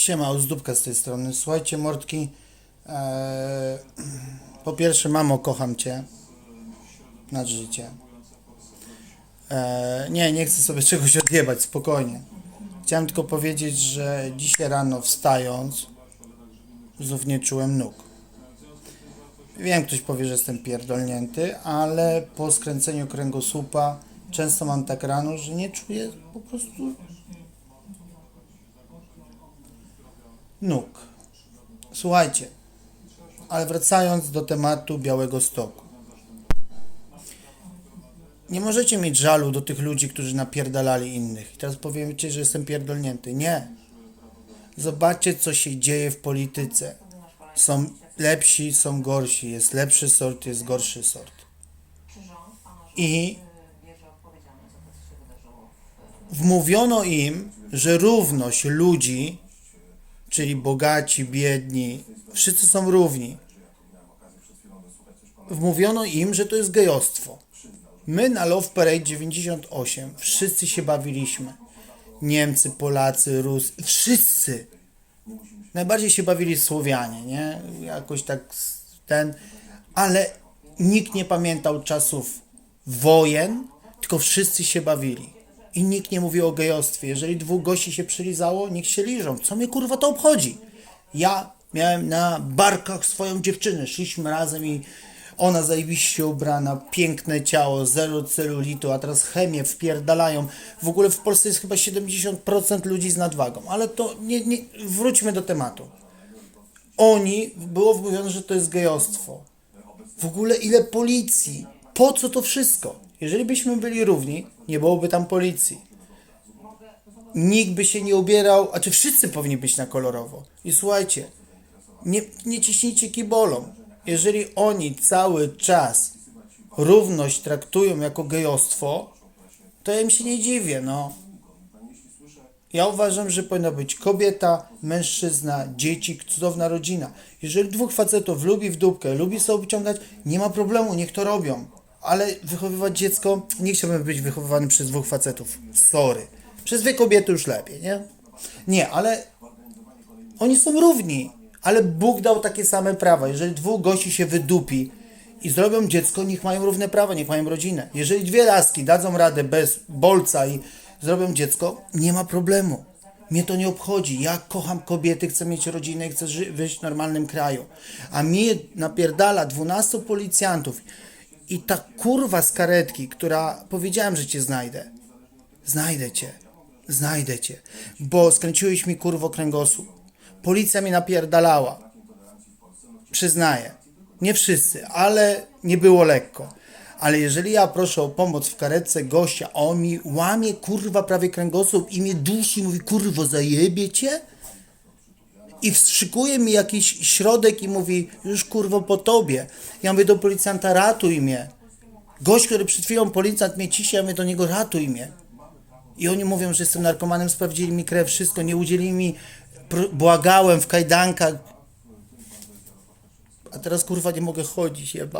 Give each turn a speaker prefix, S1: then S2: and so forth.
S1: Siema, Uzdóbka z tej strony. Słuchajcie, mordki. E, po pierwsze, mamo, kocham cię. Nad życie. E, nie, nie chcę sobie czegoś odjebać, spokojnie. Chciałem tylko powiedzieć, że dzisiaj rano wstając, znów nie czułem nóg. Wiem, ktoś powie, że jestem pierdolnięty, ale po skręceniu kręgosłupa często mam tak rano, że nie czuję po prostu nóg. Słuchajcie, ale wracając do tematu Białego Stoku. Nie możecie mieć żalu do tych ludzi, którzy napierdalali innych. I teraz powiecie, że jestem pierdolnięty. Nie. Zobaczcie, co się dzieje w polityce. Są lepsi, są gorsi. Jest lepszy sort, jest gorszy sort. I wmówiono im, że równość ludzi czyli bogaci, biedni, wszyscy są równi. Wmówiono im, że to jest gejostwo. My na Love Parade 98 wszyscy się bawiliśmy. Niemcy, Polacy, Rus, wszyscy. Najbardziej się bawili Słowianie, nie? Jakoś tak ten, ale nikt nie pamiętał czasów wojen, tylko wszyscy się bawili. I nikt nie mówił o gejostwie. Jeżeli dwóch gości się przylizało, niech się liżą. Co mnie kurwa to obchodzi? Ja miałem na barkach swoją dziewczynę. Szliśmy razem i ona zajebiście ubrana, piękne ciało, zero celulitu, a teraz chemię wpierdalają. W ogóle w Polsce jest chyba 70% ludzi z nadwagą. Ale to nie, nie, wróćmy do tematu. Oni, było mówione, że to jest gejostwo. W ogóle ile policji? Po co to wszystko? Jeżeli byśmy byli równi, nie byłoby tam policji. Nikt by się nie ubierał, a czy wszyscy powinni być na kolorowo. I słuchajcie, nie, nie ciśnijcie kibolą. Jeżeli oni cały czas równość traktują jako gejostwo, to ja im się nie dziwię, no. Ja uważam, że powinna być kobieta, mężczyzna, dzieci, cudowna rodzina. Jeżeli dwóch facetów lubi w dupkę, lubi sobie obciągać, nie ma problemu, niech to robią. Ale wychowywać dziecko, nie chciałbym być wychowywany przez dwóch facetów. Sorry. Przez dwie kobiety już lepiej, nie? Nie, ale oni są równi. Ale Bóg dał takie same prawa. Jeżeli dwóch gości się wydupi i zrobią dziecko, niech mają równe prawa, niech mają rodzinę. Jeżeli dwie laski dadzą radę bez bolca i zrobią dziecko, nie ma problemu. Mnie to nie obchodzi. Ja kocham kobiety, chcę mieć rodzinę i chcę ży- żyć w normalnym kraju. A mnie napierdala 12 policjantów i ta kurwa z karetki, która powiedziałem, że cię znajdę. Znajdę cię. Znajdę cię. Bo skręciłeś mi kurwo kręgosłup. Policja mnie napierdalała. Przyznaję. Nie wszyscy, ale nie było lekko. Ale jeżeli ja proszę o pomoc w karetce gościa, on mi łamie kurwa prawie kręgosłup i mnie dusi, mówi kurwo zajebie cię? I wstrzykuje mi jakiś środek i mówi już kurwo po tobie. Ja mówię do policjanta ratuj mnie. Gość, który przed chwilą policjant mnie ciśnie, ja mówię do niego ratuj mnie. I oni mówią, że jestem narkomanem, sprawdzili mi krew, wszystko, nie udzielili mi, błagałem w kajdankach. A teraz kurwa nie mogę chodzić, jeba.